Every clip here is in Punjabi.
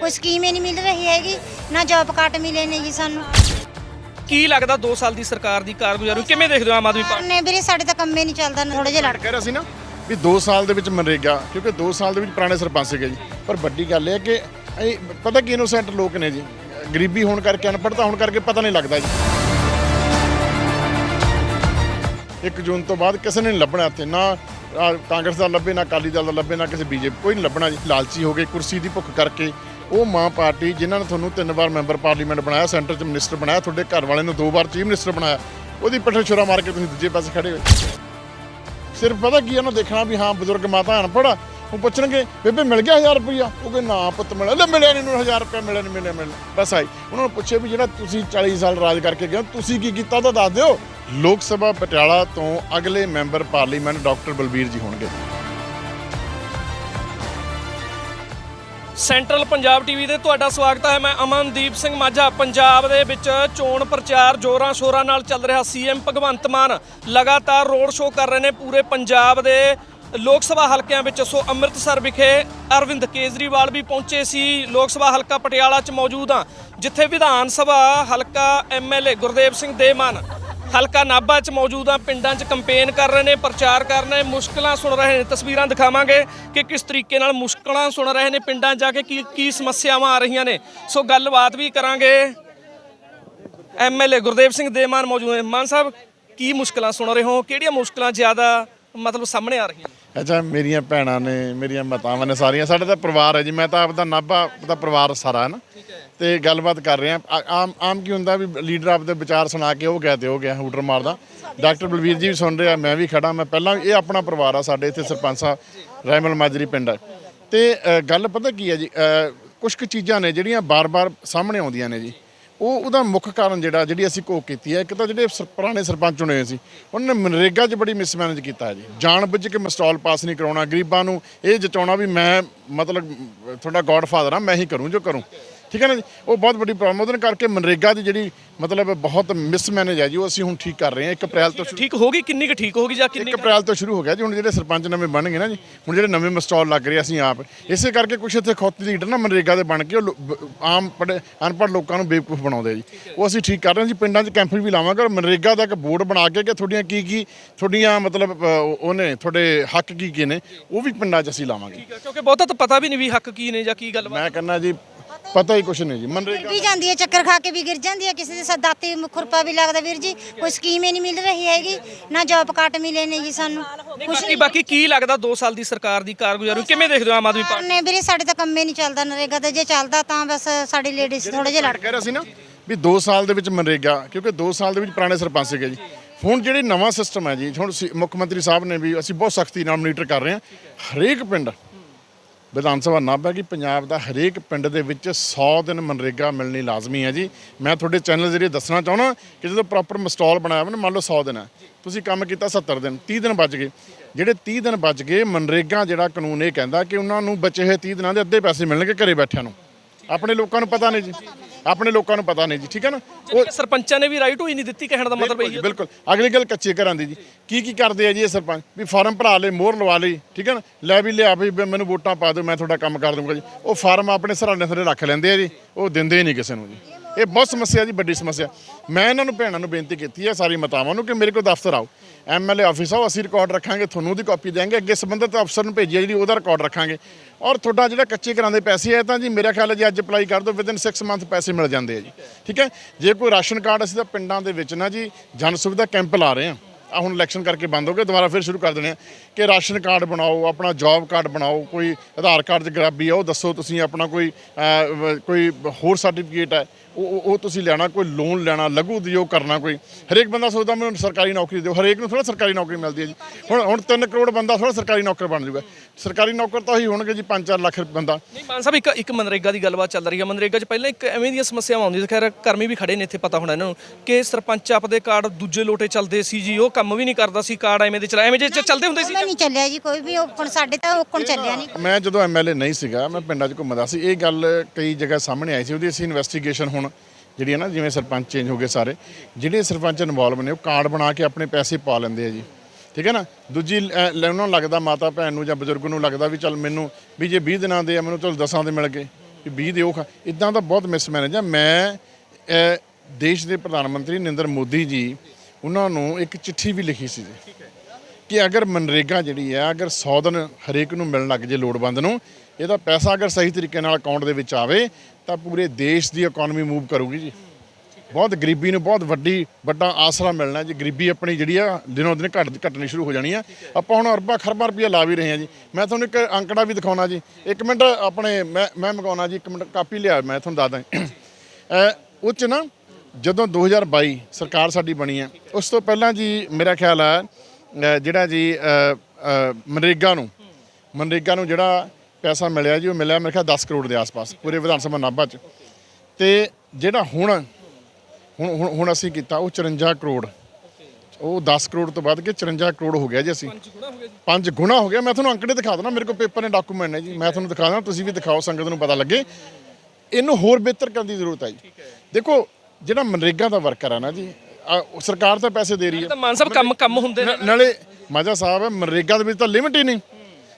ਕੋਈ ਸਕੀਮ ਹੀ ਨਹੀਂ ਮਿਲ ਰਹੀ ਹੈਗੀ ਨਾ ਜੌਬ ਕਾਰਡ ਮਿਲੇ ਨੇ ਜੀ ਸਾਨੂੰ। ਕੀ ਲੱਗਦਾ 2 ਸਾਲ ਦੀ ਸਰਕਾਰ ਦੀ ਕਾਰਗੁਜ਼ਾਰੀ ਕਿਵੇਂ ਦੇਖਦੇ ਹੋ ਆਮ ਆਦਮੀ ਪਾਰਟੀ? ਨੇ ਵੀਰੇ ਸਾਡੇ ਤਾਂ ਕੰਮੇ ਨਹੀਂ ਚੱਲਦਾ ਥੋੜੇ ਜਿਹਾ ਲੜ ਕਹਿ ਰਿਹਾ ਸੀ ਨਾ ਵੀ 2 ਸਾਲ ਦੇ ਵਿੱਚ ਮਨਰੇਗਾ ਕਿਉਂਕਿ 2 ਸਾਲ ਦੇ ਵਿੱਚ ਪੁਰਾਣੇ ਸਰਪੰਚ ਸੀਗੇ ਜੀ। ਪਰ ਵੱਡੀ ਗੱਲ ਇਹ ਹੈ ਕਿ ਇਹ ਪਤਾ ਕੀ ਇਨੋਸੈਂਟ ਲੋਕ ਨੇ ਜੀ। ਗਰੀਬੀ ਹੋਣ ਕਰਕੇ ਅਨਪੜ੍ਹਤਾ ਹੋਣ ਕਰਕੇ ਪਤਾ ਨਹੀਂ ਲੱਗਦਾ ਜੀ। 1 ਜੂਨ ਤੋਂ ਬਾਅਦ ਕਿਸੇ ਨੇ ਨਹੀਂ ਲੱਭਣਾ ਇੱਥੇ ਨਾ ਕਾਂਗਰਸ ਦਾ ਲੱਭੇ ਨਾ ਅਕਾਲੀ ਦਲ ਦਾ ਲੱਭੇ ਨਾ ਕਿਸੇ ਬੀਜੇਪੀ ਕੋਈ ਨਹੀਂ ਲੱਭਣਾ ਜੀ। ਲਾਲਚੀ ਹੋ ਗਏ ਕੁਰਸੀ ਦੀ ਭੁੱਖ ਕਰਕੇ ਉਹ ਮਾਂ ਪਾਰਟੀ ਜਿਨ੍ਹਾਂ ਨੇ ਤੁਹਾਨੂੰ ਤਿੰਨ ਵਾਰ ਮੈਂਬਰ ਪਾਰਲੀਮੈਂਟ ਬਣਾਇਆ ਸੈਂਟਰ 'ਚ ਮਿਨਿਸਟਰ ਬਣਾਇਆ ਤੁਹਾਡੇ ਘਰ ਵਾਲੇ ਨੂੰ ਦੋ ਵਾਰ ਚੀਫ ਮਿਨਿਸਟਰ ਬਣਾਇਆ ਉਹਦੀ ਪੱਠੇ ਛੁਰਾ ਮਾਰ ਕੇ ਤੁਸੀਂ ਦੂਜੇ ਪਾਸੇ ਖੜੇ ਹੋਏ। ਸਿਰਫ ਪਤਾ ਕੀ ਆ, ਉਹਨਾਂ ਦੇਖਣਾ ਵੀ ਹਾਂ ਬਜ਼ੁਰਗ ਮਾਤਾ ਅਨਪੜ੍ਹ ਆ। ਉਹ ਪੁੱਛਣਗੇ ਬੇਬੇ ਮਿਲ ਗਿਆ 1000 ਰੁਪਇਆ ਉਹ ਕਹਿੰਦੇ ਨਾ ਪੁੱਤ ਮਿਲਿਆ। ਲੈ ਮਿਲਿਆ ਨਹੀਂ ਨੂੰ 1000 ਰੁਪਇਆ ਮਿਲਿਆ ਨਹੀਂ ਮਿਲਿਆ ਮਿਲਿਆ। ਬਸ ਆਈ ਉਹਨਾਂ ਨੂੰ ਪੁੱਛਿਆ ਵੀ ਜਿਹੜਾ ਤੁਸੀਂ 40 ਸਾਲ ਰਾਜ ਕਰਕੇ ਗਏ ਹੋ, ਤੁਸੀਂ ਕੀ ਕੀਤਾ ਤਾਂ ਦੱਸ ਦਿਓ। ਲੋਕ ਸਭਾ ਪਟਿਆਲਾ ਤੋਂ ਅਗਲੇ ਮੈਂਬਰ ਪਾਰਲੀਮੈਂਟ ਡਾਕਟਰ ਬਲਬੀਰ ਜੀ ਹੋਣਗੇ। ਸੈਂਟਰਲ ਪੰਜਾਬ ਟੀਵੀ ਤੇ ਤੁਹਾਡਾ ਸਵਾਗਤ ਹੈ। ਮੈਂ ਅਮਨਦੀਪ ਸਿੰਘ ਮਾਝਾ, ਪੰਜਾਬ ਦੇ ਵਿੱਚ ਚੋਣ ਪ੍ਰਚਾਰ ਜੋਰਾਂ ਸ਼ੋਰਾਂ ਨਾਲ ਚੱਲ ਰਿਹਾ। ਸੀਐਮ ਭਗਵੰਤ ਮਾਨ ਲਗਾਤਾਰ ਰੋਡ ਸ਼ੋਅ ਕਰ ਰਹੇ ਨੇ ਪੂਰੇ ਪੰਜਾਬ ਦੇ ਲੋਕ ਸਭਾ ਹਲਕਿਆਂ ਵਿੱਚ। ਸੋ ਅੰਮ੍ਰਿਤਸਰ ਵਿਖੇ ਅਰਵਿੰਦ ਕੇਜਰੀਵਾਲ ਵੀ ਪਹੁੰਚੇ ਸੀ। ਲੋਕ ਸਭਾ ਹਲਕਾ ਪਟਿਆਲਾ 'ਚ ਮੌਜੂਦ ਆ ਜਿੱਥੇ ਵਿਧਾਨ ਸਭਾ ਹਲਕਾ ਐਮਐਲਏ ਗੁਰਦੇਵ ਸਿੰਘ ਦੇਮਾਨ ਹਲਕਾ ਨਾਭਾ 'ਚ ਮੌਜੂਦ ਆ, ਪਿੰਡਾਂ 'ਚ ਕੰਪੇਨ ਕਰ ਰਹੇ ਨੇ, ਪ੍ਰਚਾਰ ਕਰ ਰਹੇ ਨੇ, ਮੁਸ਼ਕਲਾਂ ਸੁਣ ਰਹੇ ਨੇ। ਤਸਵੀਰਾਂ ਦਿਖਾਵਾਂਗੇ ਕਿ ਕਿਸ ਤਰੀਕੇ ਨਾਲ ਮੁਸ਼ਕਲਾਂ ਸੁਣ ਰਹੇ ਨੇ ਪਿੰਡਾਂ 'ਚ ਜਾ ਕੇ, ਕੀ ਕੀ ਸਮੱਸਿਆਵਾਂ ਆ ਰਹੀਆਂ ਨੇ। ਸੋ ਗੱਲਬਾਤ ਵੀ ਕਰਾਂਗੇ। ਐਮਐਲਏ ਗੁਰਦੇਵ ਸਿੰਘ ਦੇਮਾਨ ਮੌਜੂਦ ਨੇ। ਮਾਨ ਸਾਹਿਬ, ਕੀ ਮੁਸ਼ਕਲਾਂ ਸੁਣ ਰਹੇ ਹੋ? ਕਿਹੜੀਆਂ ਮੁਸ਼ਕਲਾਂ ਜ਼ਿਆਦਾ ਮਤਲਬ ਸਾਹਮਣੇ ਆ ਰਹੀਆਂ ਨੇ। ਅੱਛਾ ਮੇਰੀਆਂ ਭੈਣਾਂ ਨੇ ਮੇਰੀਆਂ ਮਾਤਾਵਾਂ ਨੇ ਸਾਰੀਆਂ ਸਾਡਾ ਤਾਂ ਪਰਿਵਾਰ ਹੈ ਜੀ ਮੈਂ ਤਾਂ ਆਪਦਾ ਨਾਭਾ ਦਾ ਪਰਿਵਾਰ ਸਾਰਾ ਹੈ। ਨਾ ਤੇ ਗੱਲਬਾਤ ਕਰ ਰਹੇ ਆ ਆ- ਆਮ ਆਮ ਕੀ ਹੁੰਦਾ ਵੀ ਲੀਡਰ ਆਪਦੇ ਵਿਚਾਰ ਸੁਣਾ ਕੇ ਉਹ ਗਿਆ ਤੇ ਉਹ ਗਿਆ ਹੂਟਰ ਮਾਰਦਾ। ਡਾਕਟਰ ਬਲਵੀਰ ਜੀ ਵੀ ਸੁਣ ਰਿਹਾ ਮੈਂ ਵੀ ਖੜਾ ਮੈਂ ਪਹਿਲਾਂ ਇਹ ਆਪਣਾ ਪਰਿਵਾਰ ਆ ਸਾਡੇ ਇੱਥੇ ਸਰਪੰਚ ਸਾਹਿਬ ਰਹਿਮਲ ਮਾਜਰੀ ਪਿੰਡ। ਹੈ ਤੇ ਅ, ਗੱਲ ਪਤਾ ਕੀ ਹੈ ਜੀ ਕੁਝ ਕੁ ਚੀਜ਼ਾਂ ਨੇ ਜਿਹੜੀਆਂ ਬਾਰ-ਬਾਰ ਸਾਹਮਣੇ ਆਉਂਦੀਆਂ ਨੇ ਜੀ। ਉਹ ਉਹਦਾ ਮੁੱਖ ਕਾਰਨ ਜਿਹੜਾ, ਜਿਹੜੀ ਅਸੀਂ ਕੋਕ ਕੀਤੀ ਹੈ, ਇੱਕ ਤਾਂ ਜਿਹੜੇ ਸਰ- ਪੁਰਾਣੇ ਸਰਪੰਚ ਚੁਣੇ ਹੋਏ ਸੀ, ਉਹਨਾਂ ਨੇ ਮਨਰੇਗਾ 'ਚ ਬੜੀ ਮਿਸਮੈਨੇਜ ਕੀਤਾ ਹੈ ਜੀ। ਜਾਣ ਬੁੱਝ ਕੇ ਮਸਟਾਲ ਪਾਸ ਨਹੀਂ ਕਰਾਉਣਾ, ਗਰੀਬਾਂ ਨੂੰ ਇਹ ਜਚਾਉਣਾ ਵੀ ਮੈਂ ਮਤਲਬ ਤੁਹਾਡਾ ਗੋਡਫਾਦਰ ਆ ਮੈਂ ਹੀ ਕਰੂੰ ਜੋ ਕਰੂੰ। ਠੀਕ ਹੈ ਨਾ ਜੀ? ਉਹ ਬਹੁਤ ਵੱਡੀ ਪ੍ਰੋਬਲਮ ਉਹਦੇ ਕਰਕੇ ਮਨਰੇਗਾ ਦੀ ਜਿਹੜੀ ਮਤਲਬ ਬਹੁਤ ਮਿਸਮੈਨੇਜ ਹੈ ਜੀ ਉਹ ਅਸੀਂ ਹੁਣ ਠੀਕ ਕਰ ਰਹੇ ਹਾਂ। 1 ਅਪ੍ਰੈਲ ਤੋਂ ਸ਼ੁਰੂ ਠੀਕ ਹੋ ਗਈ? ਕਿੰਨੀ ਕੁ ਠੀਕ ਹੋ ਗਈ ਜਾਂ ਕਿੰਨੀ 1 ਅਪ੍ਰੈਲ ਤੋਂ ਸ਼ੁਰੂ ਹੋ ਗਿਆ ਜੀ। ਹੁਣ ਜਿਹੜੇ ਸਰਪੰਚ ਨਵੇਂ ਬਣ ਗਏ ਨਾ ਜੀ ਹੁਣ ਜਿਹੜੇ ਨਵੇਂ ਮਸਟਾਲ ਲੱਗ ਰਹੇ ਅਸੀਂ ਆਪ। ਇਸੇ ਕਰਕੇ ਕੁਝ ਇੱਥੇ ਖੌਤੀ ਲੀਡਰ ਨਾ ਮਨਰੇਗਾ ਦੇ ਬਣ ਕੇ ਉਹ ਲੋ- ਬ- ਆਮ ਪੜ੍ਹੇ ਅਨਪੜ੍ਹ ਲੋਕਾਂ ਨੂੰ ਬੇਵਕੂਫ ਬਣਾਉਂਦੇ ਆ ਜੀ। ਉਹ ਅਸੀਂ ਠੀਕ ਕਰ ਰਹੇ ਹਾਂ ਜੀ। ਪਿੰਡਾਂ 'ਚ ਕੈਂਪ ਵੀ ਲਾਵਾਂਗੇ ਔਰ ਮਨਰੇਗਾ ਦਾ ਇੱਕ ਬੋਰਡ ਬਣਾ ਕੇ ਕਿ ਤੁਹਾਡੀਆਂ ਕੀ ਕੀ ਤੁਹਾਡੀਆਂ ਮਤਲਬ ਅ, ਉਹਨੇ ਤੁਹਾਡੇ ਹੱਕ ਕੀ ਕੀ ਨੇ ਉਹ ਵੀ ਪਿੰਡਾਂ 'ਚ ਅਸੀਂ ਲਾਵਾਂਗੇ। ਕਿਉਂਕਿ ਬਹੁਤਾ ਤਾਂ ਪਤਾ ਵੀ ਨਹੀਂ ਵੀ ਹੱਕ ਕੀ ਨੇ ਜਾਂ ਕੀ ਗੱਲਬਾਤ ਮੈਂ ਕਹਿੰਦਾ ਜੀ ਪਤਾ ਹੀ ਕੁਛ ਨਹੀਂ ਜੀ ਮਨਰੇਗਾ ਵੀ ਜਾਂਦੀ ਹੈ ਚੱਕਰ ਖਾ ਕੇ ਵੀ ਗਿਰ ਜਾਂਦੀ ਹੈ ਕਿਸੇ ਦੇ ਸਦਾਤੀ ਖੁਰਪਾ ਵੀ ਲੱਗਦਾ ਵੀਰ ਜੀ ਕੋਈ ਸਕੀਮ ਹੀ ਨਹੀਂ ਮਿਲ ਰਹੀ ਹੈਗੀ ਨਾ ਜੌਬ ਕਾਰਡ ਮਿਲੇ ਨੇ ਜੀ ਸਾਨੂੰ ਨਹੀਂ ਬਾਕੀ ਬਾਕੀ ਕੀ ਲੱਗਦਾ 2 ਸਾਲ ਦੀ ਸਰਕਾਰ ਦੀ ਕਾਰਗੁਜ਼ਾਰੀ ਕਿਵੇਂ ਦੇਖਦੇ ਹੋ ਆਮ ਆਦਮੀ ਪਾਰਟੀ? ਨੇ ਵੀਰੇ ਸਾਡੇ ਤਾਂ ਕੰਮੇ ਨਹੀਂ ਚੱਲਦਾ ਨਰੇਗਾ ਤੇ ਜੇ ਚੱਲਦਾ ਤਾਂ ਬਸ ਸਾਡੀ ਲੇਡੀਜ਼ ਥੋੜੇ ਜਿਹਾ ਲੜ ਕਹਿ ਰਿਹਾ ਸੀ ਨਾ ਵੀ 2 ਸਾਲ ਦੇ ਵਿੱਚ ਮਨਰੇਗਾ ਕਿਉਂਕਿ 2 ਸਾਲ ਦੇ ਵਿੱਚ ਪੁਰਾਣੇ ਸਰਪੰਚ ਸੀਗੇ ਜੀ। ਹੁਣ ਜਿਹੜੀ ਨਵਾਂ ਸਿਸਟਮ ਹੈ ਜੀ ਹੁਣ ਸੀ- ਮੁੱਖ ਮੰਤਰੀ ਸਾਹਿਬ ਨੇ ਵੀ ਅਸੀਂ ਬਹੁਤ ਸਖਤੀ ਨਾਲ ਮੋਨੀਟਰ ਕਰ ਰਹੇ ਹਾਂ ਹਰੇਕ ਪਿੰਡ ਵਿਧਾਨ ਸਭਾ ਨਾਭਾ ਕਿ ਪੰਜਾਬ ਦਾ ਹਰੇਕ ਪਿੰਡ ਦੇ ਵਿੱਚ 100 ਦਿਨ ਮਨਰੇਗਾ ਮਿਲਣੀ ਲਾਜ਼ਮੀ ਹੈ ਜੀ। ਮੈਂ ਤੁਹਾਡੇ ਚੈਨਲ ਜ਼ਰੀਏ ਦੱਸਣਾ ਚਾਹੁੰਦਾ ਕਿ ਜਦੋਂ ਪ੍ਰੋਪਰ ਮਸਟਾਲ ਬਣਾਇਆ ਹੋਇਆ ਨਾ, ਮੰਨ ਲਓ 100 ਦਿਨ ਹੈ। ਤੁਸੀਂ ਕੰਮ ਕੀਤਾ 70 ਦਿਨ 30 ਦਿਨ ਬਚ ਗਏ। ਜਿਹੜੇ 30 ਦਿਨ ਬਚ ਗਏ, ਮਨਰੇਗਾ ਜਿਹੜਾ ਕਾਨੂੰਨ ਇਹ ਕਹਿੰਦਾ ਕਿ ਉਹਨਾਂ ਨੂੰ ਬਚੇ ਹੋਏ 30 ਦਿਨਾਂ ਦੇ ਅੱਧੇ ਪੈਸੇ ਮਿਲਣਗੇ ਘਰੇ ਬੈਠਿਆਂ ਨੂੰ। ਆਪਣੇ ਲੋਕਾਂ ਨੂੰ ਪਤਾ ਨਹੀਂ ਜੀ। ਆਪਣੇ ਲੋਕਾਂ ਨੂੰ ਪਤਾ ਨਹੀਂ ਜੀ ਠੀਕ ਹੈ ਨਾ? ਉਹ ਸਰਪੰਚਾਂ ਨੇ ਵੀ ਰਾਈਟ ਹੋਈ ਨਹੀਂ ਦਿੱਤੀ ਕਹਿਣ ਦਾ ਮਤਲਬ ਇਹ ਬਿਲਕੁਲ ਅਗਲੀ ਗੱਲ ਕੱਚੇ ਘਰਾਂ ਦੀ ਜੀ। ਕੀ ਕੀ ਕਰਦੇ ਆ ਜੀ ਇਹ ਸਰਪੰਚ? ਵੀ ਫਾਰਮ ਭਰਾ ਲਏ ਮੋਹਰ ਲਵਾ ਲਈ ਠੀਕ ਹੈ ਨਾ? ਲੈ ਵੀ ਲਿਆ ਵੀ ਮੈਨੂੰ ਵੋਟਾਂ ਪਾ ਦਿਓ ਮੈਂ ਤੁਹਾਡਾ ਕੰਮ ਕਰ ਦੂੰਗਾ ਜੀ। ਉਹ ਫਾਰਮ ਆਪਣੇ ਸਰਾਣੇ ਥੱਲੇ ਰੱਖ ਲੈਂਦੇ ਆ ਜੀ। ਉਹ ਦਿੰਦੇ ਨਹੀਂ ਕਿਸੇ ਨੂੰ ਜੀ। ਇਹ ਬਹੁਤ ਸਮੱਸਿਆ ਜੀ ਵੱਡੀ ਸਮੱਸਿਆ। ਮੈਂ ਇਹਨਾਂ ਨੂੰ ਭੈਣਾਂ ਨੂੰ ਬੇਨਤੀ ਕੀਤੀ ਹੈ ਸਾਰੀ ਮਤਾਵਾਂ ਨੂੰ ਕਿ ਮੇਰੇ ਕੋਲ ਦਫ਼ਤਰ ਆਓ। ਐਮਐਲਏ ਆਫਿਸ ਆਓ ਅਸੀਂ ਰਿਕਾਰਡ ਰੱਖਾਂਗੇ, ਤੁਹਾਨੂੰ ਉਹਦੀ ਕਾਪੀ ਦੇਵਾਂਗੇ ਅੱਗੇ ਸੰਬੰਧਿਤ ਅਫਸਰ ਨੂੰ ਭੇਜੀਏ, ਜਿਹੜੀ ਉਹਦਾ ਰਿਕਾਰਡ ਰੱਖਾਂਗੇ। ਔਰ ਤੁਹਾਡਾ ਜਿਹੜਾ ਕੱਚੇ ਘਰਾਂ ਦੇ ਪੈਸੇ ਹੈ ਤਾਂ ਜੀ ਮੇਰਾ ਖਿਆਲ ਹੈ ਜੀ ਅੱਜ ਅਪਲਾਈ ਕਰ ਦਿਓ ਵਿਦਨ 6 ਮੰਥ ਪੈਸੇ ਮਿਲ ਜਾਂਦੇ ਆ ਜੀ। ਠੀਕ ਹੈ? ਜੇ ਕੋਈ ਰਾਸ਼ਨ ਕਾਰਡ ਅਸੀਂ ਤਾਂ ਪਿੰਡਾਂ ਦੇ ਵਿੱਚ ਨਾ ਜੀ, ਜਨ ਸੁਵਿਧਾ ਕੈਂਪ ਲਾ ਰਹੇ ਹਾਂ ਆ ਹੁਣ ਇਲੈਕਸ਼ਨ ਕਰਕੇ ਬੰਦ ਹੋ ਗਏ, ਦੁਬਾਰਾ ਫਿਰ ਸ਼ੁਰੂ ਕਰ ਦੇਣੇ ਆ ਕਿ ਰਾਸ਼ਨ ਕਾਰਡ ਬਣਾਓ, ਆਪਣਾ ਜੌਬ ਕਾਰਡ ਬਣਾਓ, ਕੋਈ ਆਧਾਰ ਕਾਰਡ 'ਚ ਗਰਾਬੀ ਆ, ਉਹ ਦੱਸੋ ਤੁਸੀਂ ਆਪਣਾ ਕੋਈ ਕੋਈ ਹੋਰ ਸਰਟੀਫਿਕੇਟ ਹੈ। ਉਹ ਉਹ- ਤੁਸੀਂ ਲੈਣਾ ਕੋਈ ਲੋਨ ਲੈਣਾ, ਲਘੂ ਉਦਯੋਗ ਕਰਨਾ ਕੋਈ। ਹਰੇਕ ਬੰਦਾ ਸੋਚਦਾ ਮੈਨੂੰ ਸਰਕਾਰੀ ਨੌਕਰੀ ਦਿਓ। ਹਰੇਕ ਨੂੰ ਥੋੜਾ ਸਰਕਾਰੀ ਨੌਕਰੀ ਮਿਲਦੀ ਹੈ ਜੀ। ਹੁਣ ਹੁਣ 3 ਕਰੋੜ ਬੰਦਾ ਥੋੜਾ ਸਰਕਾਰੀ ਨੌਕਰ ਬਣ ਜਾਊਗਾ ਸਰਕਾਰੀ ਨੌਕਰ ਤਾਂ ਉਹੀ ਹੋਣਗੇ ਜੀ 5-4 ਲੱਖ ਬੰਦਾ। ਨਹੀਂ ਮਾਨ ਸਾਹਿਬ ਇੱਕ ਇੱਕ ਮਨਰੇਗਾ ਦੀ ਗੱਲਬਾਤ ਚੱਲ ਰਹੀ ਹੈ। ਮਨਰੇਗਾ 'ਚ ਪਹਿਲਾਂ ਇੱਕ ਐਵੇਂ ਦੀਆਂ ਸਮੱਸਿਆਵਾਂ ਆਉਂਦੀਆਂ ਸੀ। ਖੈਰ ਕਰਮੀ ਵੀ ਖੜੇ ਨੇ ਇੱਥੇ ਪਤਾ ਹੋਣਾ ਇਹਨਾਂ ਨੂੰ ਕਿ ਸਰਪੰਚ ਆਪਦੇ ਕਾਰਡ ਦੂਜੇ ਲੋਟੇ ਚੱਲਦੇ ਸੀ ਜੀ। ਉਹ ਕੰਮ ਵੀ ਨਹੀਂ ਕਰਦਾ ਸੀ ਕਾਰਡ ਐਵੇਂ ਦੇ ਚਲਾ ਐਵੇਂ ਜੇ ਚੱਲਦੇ ਹੁੰਦੇ ਸੀ ਨਹੀਂ ਚੱਲਿਆ ਜੀ ਕੋਈ ਵੀ ਔਕਣ ਸਾਡੇ ਤਾਂ ਔਕਣ ਚੱਲਿਆ ਨਹੀਂ। ਮੈਂ ਜਦੋਂ ਐਮਐਲਏ ਨਹੀਂ ਸੀਗਾ ਮੈਂ ਪਿੰਡਾਂ 'ਚ ਘੁੰਮਦਾ ਸੀ। ਇਹ ਗੱਲ ਕਈ ਜਗ੍ਹਾ ਸਾਹਮਣੇ ਆਈ ਸੀ। ਉਹਦੀ ਅਸੀਂ ਇਨਵੈਸਟੀਗੇਸ਼ਨ ਹੁਣ ਜਿਹੜੀ ਹੈ ਨਾ ਜਿਵੇਂ ਸਰਪੰਚ ਚੇਂਜ ਹੋ ਗਏ ਸਾਰੇ ਜਿਹੜੇ ਸਰਪੰਚ ਇਨਵੋਲਵ ਨੇ ਉਹ ਕਾਰਡ ਬਣਾ ਕੇ ਆਪਣੇ ਪੈਸੇ ਪਾ ਲੈਂਦੇ ਆ ਜੀ। ਠੀਕ ਹੈ ਨਾ? ਦੂਜੀ ਅਹ, ਉਹਨਾਂ ਨੂੰ ਲੱਗਦਾ ਮਾਤਾ ਭੈਣ ਨੂੰ ਜਾਂ ਬਜ਼ੁਰਗ ਨੂੰ ਲੱਗਦਾ ਵੀ ਚੱਲ ਮੈਨੂੰ ਵੀ ਜੇ 20 ਦਿਨਾਂ ਦੇ ਆ ਮੈਨੂੰ ਚਲ 10 ਦੇ ਮਿਲ ਗਏ। ਵੀ ਬੀਜ ਦਿਓ ਖਾ ਇਦਾਂ ਦਾ ਬਹੁਤ ਮਿਸਮੈਨੇਜ ਆ। ਮੈਂ ਦੇਸ਼ ਦੇ ਪ੍ਰਧਾਨ ਮੰਤਰੀ ਨਰਿੰਦਰ ਮੋਦੀ ਜੀ ਉਹਨਾਂ ਨੂੰ ਇੱਕ ਚਿੱਠੀ ਵੀ ਲਿਖੀ ਸੀ ਜੀ। ਕਿ ਅਗਰ ਮਨਰੇਗਾ ਜਿਹੜੀ ਹੈ ਅਗਰ 100 ਦਿਨ ਹਰੇਕ ਨੂੰ ਮਿਲਣ ਲੱਗ ਜੇ ਲੋੜਵੰਦ ਨੂੰ ਇਹਦਾ ਪੈਸਾ ਅਗਰ ਸਹੀ ਤਰੀਕੇ ਨਾਲ ਅਕਾਊਂਟ ਦੇ ਵਿੱਚ ਆਵੇ ਤਾਂ ਪੂਰੇ ਦੇਸ਼ ਦੀ ਇਕਨੋਮੀ ਮੂਵ ਕਰੂਗੀ ਜੀ। ਬਹੁਤ ਗਰੀਬੀ ਨੂੰ ਬਹੁਤ ਵੱਡੀ, ਵੱਡਾ ਆਸਰਾ ਮਿਲਣਾ ਜੀ। ਗਰੀਬੀ ਆਪਣੀ ਜਿਹੜੀ ਆ, ਦਿਨੋਂ ਦਿਨ ਘਟ, ਘਟਣੀ ਸ਼ੁਰੂ ਹੋ ਜਾਣੀ ਆ। ਆਪਾਂ ਹੁਣ ਅਰਬਾਂ, ਖਰਬਾਂ ਰੁਪਈਆ ਲਾ ਵੀ ਰਹੇ ਹਾਂ ਜੀ। ਮੈਂ ਤੁਹਾਨੂੰ ਇੱਕ ਅੰਕੜਾ ਵੀ ਦਿਖਾਉਣਾ ਜੀ। ਇੱਕ ਮਿੰਟ ਆਪਣੇ, ਮੈਂ ਮੈਂ ਮੰਗਾਉਣਾ ਜੀ, ਇੱਕ ਮਿੰਟ ਕਾਪੀ ਲਿਆ, ਮੈਂ ਤੁਹਾਨੂੰ ਦੱਸਦਾ। ਉਹ 'ਚ ਨਾ, ਜਦੋਂ 2022 ਸਰਕਾਰ ਸਾਡੀ ਬਣੀ ਹੈ ਉਸ ਤੋਂ ਪਹਿਲਾਂ ਜੀ ਮੇਰਾ ਖਿਆਲ ਹੈ ਜਿਹੜਾ ਜੀ ਮਨਰੇਗਾ ਨੂੰ ਮਨਰੇਗਾ ਨੂੰ ਜਿਹੜਾ ਪੈਸਾ ਮਿਲਿਆ ਜੀ, ਉਹ ਮਿਲਿਆ ਮੇਰੇ ਖਿਆਲ 10 ਕਰੋੜ ਦੇ ਆਸ-ਪਾਸ, ਪੂਰੇ ਵਿਧਾਨ ਸਭਾ ਨਾਭਾ 'ਚ। ਤੇ ਜਿਹੜਾ ਹੁਣ ਹੁਣ ਹੁਣ ਹੁਣ ਅਸੀਂ ਕੀਤਾ ਉਹ 54 ਕਰੋੜ। ਉਹ 10 ਕਰੋੜ ਤੋਂ ਵੱਧ ਕੇ 54 ਕਰੋੜ ਹੋ ਗਿਆ ਜੀ ਅਸੀਂ। ਪੰਜ ਗੁਣਾ ਹੋ ਗਿਆ ਮੈਂ ਤੁਹਾਨੂੰ ਅੰਕੜੇ ਦਿਖਾ ਦਣਾ ਮੇਰੇ ਕੋਲ ਪੇਪਰ ਨੇ ਡਾਕੂਮੈਂਟ ਨੇ ਜੀ। ਮੈਂ ਤੁਹਾਨੂੰ ਦਿਖਾ ਦਾਂ ਤੁਸੀਂ ਵੀ ਦਿਖਾਓ ਸੰਗਤ ਨੂੰ ਪਤਾ ਲੱਗੇ। ਇਹਨੂੰ ਹੋਰ ਬਿਹਤਰ ਕਰਨ ਦੀ ਜ਼ਰੂਰਤ ਹੈ ਜੀ। ਦੇਖੋ ਜਿਹੜਾ ਮਨਰੇਗਾ ਦਾ ਵਰਕਰ ਆ ਨਾ ਜੀ ਆ, ਉਹ ਸਰਕਾਰ ਤਾਂ ਪੈਸੇ ਦੇ ਰਹੀ ਹੈ। ਤਾਂ ਮਾਨ ਸਾਹਿਬ ਕੰਮ ਕੰਮ ਹੁੰਦੇ ਨੇ ਨ- ਨਾਲੇ ਮਾਜਾ ਸਾਹਿਬ ਮਨਰੇਗਾ ਦੇ ਵਿੱਚ ਤਾਂ ਲਿਮਿਟ ਹੀ ਨਹੀਂ।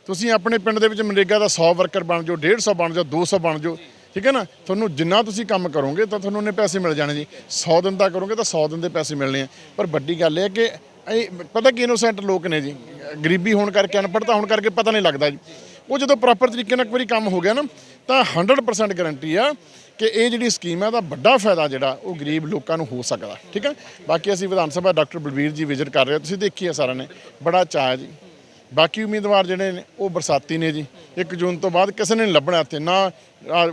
ਤੁਸੀਂ ਆਪਣੇ ਪਿੰਡ ਦੇ ਵਿੱਚ ਮਨਰੇਗਾ ਦਾ 100 ਵਰਕਰ ਬਣ ਜਾਓ 150 ਬਣ ਜਾਓ 200 ਬਣ ਜਾਓ। ਠੀਕ ਹੈ ਨਾ? ਤੁਹਾਨੂੰ ਜਿੰਨਾ ਤੁਸੀਂ ਕੰਮ ਕਰੋਗੇ ਤਾਂ ਤੁਹਾਨੂੰ ਉਹਨੇ ਪੈਸੇ ਮਿਲ ਜਾਣੇ ਜੀ। 100 ਦਿਨ ਦਾ ਕਰੋਗੇ ਤਾਂ 100 ਦਿਨ ਦੇ ਪੈਸੇ ਮਿਲਣੇ ਆ। ਪਰ ਵੱਡੀ ਗੱਲ ਇਹ ਹੈ ਕਿ ਇਹ ਪਤਾ ਕਿ ਇਨੋਸੈਂਟ ਲੋਕ ਨੇ ਜੀ? ਗਰੀਬੀ ਹੋਣ ਕਰਕੇ, ਅਨਪੜ੍ਹਤਾ ਹੋਣ ਕਰਕੇ ਪਤਾ ਨਹੀਂ ਲੱਗਦਾ ਜੀ। ਉਹ ਜਦੋਂ ਪ੍ਰੋਪਰ ਤਰੀਕੇ ਨਾਲ ਇੱਕ ਵਾਰੀ ਕੰਮ ਹੋ ਗਿਆ ਨਾ, ਤਾਂ 100% ਗਾਰੰਟੀ ਆ ਕਿ ਇਹ ਜਿਹੜੀ ਸਕੀਮ ਹੈ ਦਾ ਵੱਡਾ ਫਾਇਦਾ ਜਿਹੜਾ, ਉਹ ਗਰੀਬ ਲੋਕਾਂ ਨੂੰ ਹੋ ਸਕਦਾ। ਠੀਕ ਹੈ? ਬਾਕੀ ਅਸੀਂ ਵਿਧਾਨ ਸਭਾ ਡਾਕਟਰ ਬਲਬੀਰ ਜੀ ਵਿਜ਼ਿਟ ਕਰ ਰਹੇ ਤੁਸੀਂ ਦੇਖੀ ਹੈ ਸਾਰਿਆਂ ਨੇ। ਬੜਾ ਚਾਅ ਹੈ ਜੀ। ਬਾਕੀ ਉਮੀਦਵਾਰ ਜਿਹੜੇ ਨੇ, ਉਹ ਬਰਸਾਤੀ ਨੇ ਜੀ। 1 ਜੂਨ ਤੋਂ ਬਾਅਦ ਕਿਸੇ ਨੇ ਨਹੀਂ ਲੱਭਣਾ ਇੱਥੇ। ਨਾ